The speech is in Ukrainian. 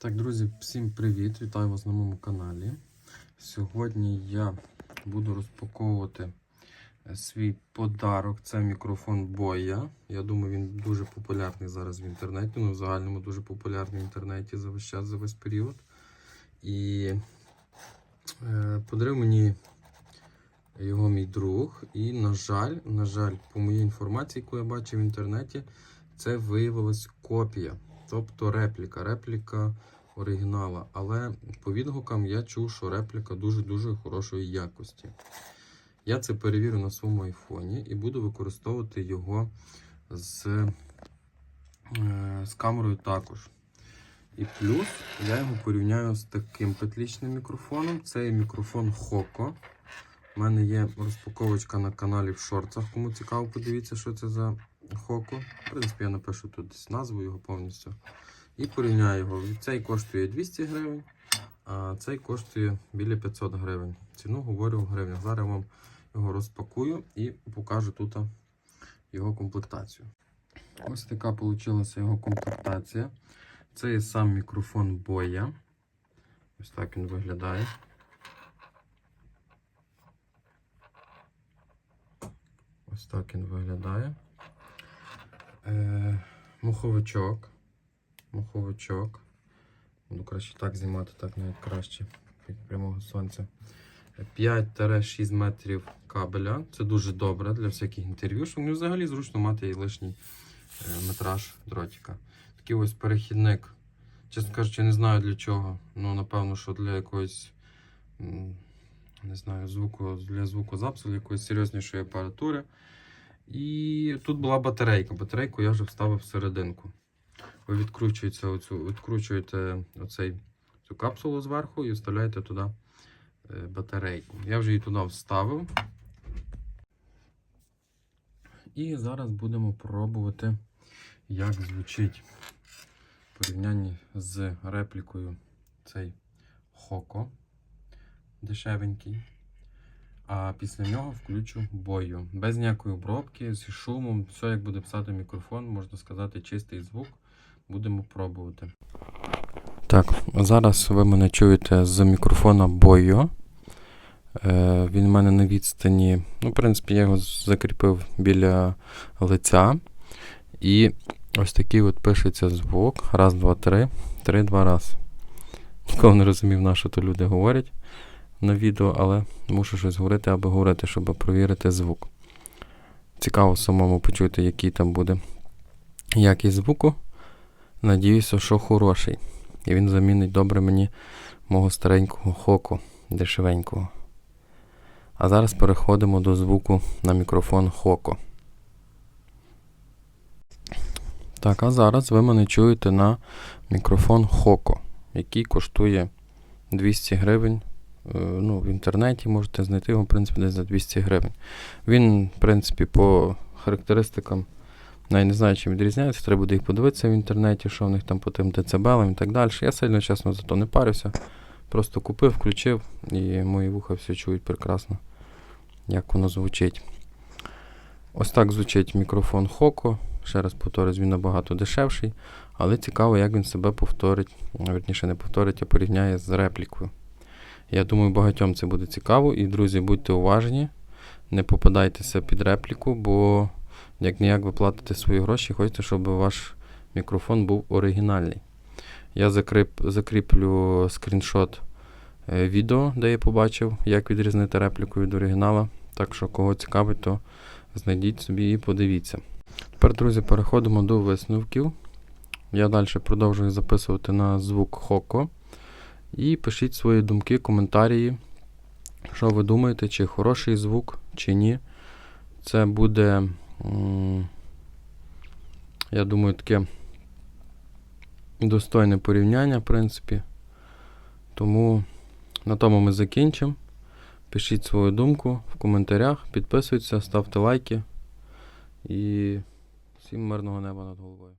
Так, друзі, всім привіт! Вітаю вас на моєму каналі. Сьогодні я буду розпаковувати е, свій подарок. Це мікрофон Боя. Я думаю, він дуже популярний зараз в інтернеті. Ну, в загальному дуже популярний в інтернеті за весь час, за весь період. І е, подарив мені його мій друг. І, на жаль, на жаль, по моїй інформації, яку я бачив в інтернеті, це виявилась копія. Тобто репліка, репліка оригінала. Але по відгукам я чув, що репліка дуже-дуже хорошої якості. Я це перевірю на своєму айфоні і буду використовувати його з, е, з камерою також. І плюс я його порівняю з таким петлічним мікрофоном. Це є мікрофон Хоко. У мене є розпаковочка на каналі в шорцах. Кому цікаво, подивіться, що це за Хоко. В принципі, я напишу тут назву його повністю. І порівняю його. Цей коштує 200 гривень, а цей коштує біля 500 гривень. Ціну говорю в гривнях. Зараз я вам його розпакую і покажу тут його комплектацію. Ось така вийшла його комплектація. Це є сам мікрофон боя. Ось так він виглядає. Ось так він виглядає. Е, муховичок. Муховичок. Буду краще так знімати, так навіть краще від прямого сонця. 5-6 метрів кабеля. Це дуже добре для всяких інтерв'ю, щоб не взагалі зручно мати і лишній е, метраж дротика. Такий ось перехідник. Чесно кажучи, не знаю для чого. Ну, напевно, що для якоїсь не знаю, звуку, для звукозапису, для якоїсь серйознішої апаратури. І тут була батарейка. Батарейку я вже вставив всерединку. Ви відкручуєте, оцю, відкручуєте оцей, цю капсулу зверху і вставляєте туди е, батарейку. Я вже її туди вставив. І зараз будемо пробувати, як звучить в порівнянні з реплікою цей Хоко дешевенький. А після нього включу бою. Без ніякої обробки, зі шумом, все як буде писати мікрофон, можна сказати, чистий звук. Будемо пробувати. Так, зараз ви мене чуєте з мікрофона Boyo. Е, він в мене на відстані. Ну, в принципі, я його закріпив біля лиця. І ось такий от пишеться звук. Раз, два, три. Три, два раз. Ніколи не розумів, на що то люди говорять на відео, але мушу щось говорити, аби говорити, щоб провірити звук. Цікаво самому почути, який там буде якість звуку. Надіюся, що хороший. І він замінить добре мені мого старенького хоку дешевенького. А зараз переходимо до звуку на мікрофон Хоко. Так, а зараз ви мене чуєте на мікрофон Хоко, який коштує 200 гривень. Е, Ну, В інтернеті можете знайти його, в принципі, десь за 200 гривень. Він, в принципі, по характеристикам, навіть не знаю, чим відрізняється, треба буде їх подивитися в інтернеті, що в них там по тим децибелам і так далі. Я сильно, чесно, за то не парюся. Просто купив, включив, і мої вуха все чують прекрасно, як воно звучить. Ось так звучить мікрофон Хоко. Ще раз повторюсь, він набагато дешевший, але цікаво, як він себе повторить, верніше не повторить, а порівняє з реплікою. Я думаю, багатьом це буде цікаво. І, друзі, будьте уважні, не попадайтеся під репліку, бо як ніяк ви платите свої гроші, хочете, щоб ваш мікрофон був оригінальний. Я закріп, закріплю скріншот е, відео, де я побачив, як відрізнити репліку від оригінала. Так що, кого цікавить, то знайдіть собі і подивіться. Тепер, друзі, переходимо до висновків. Я далі продовжую записувати на звук Хоко. І пишіть свої думки, коментарі, що ви думаєте, чи хороший звук, чи ні. Це буде, я думаю, таке достойне порівняння, в принципі. Тому на тому ми закінчимо. Пишіть свою думку в коментарях, підписуйтесь, ставте лайки. І всім мирного неба над головою.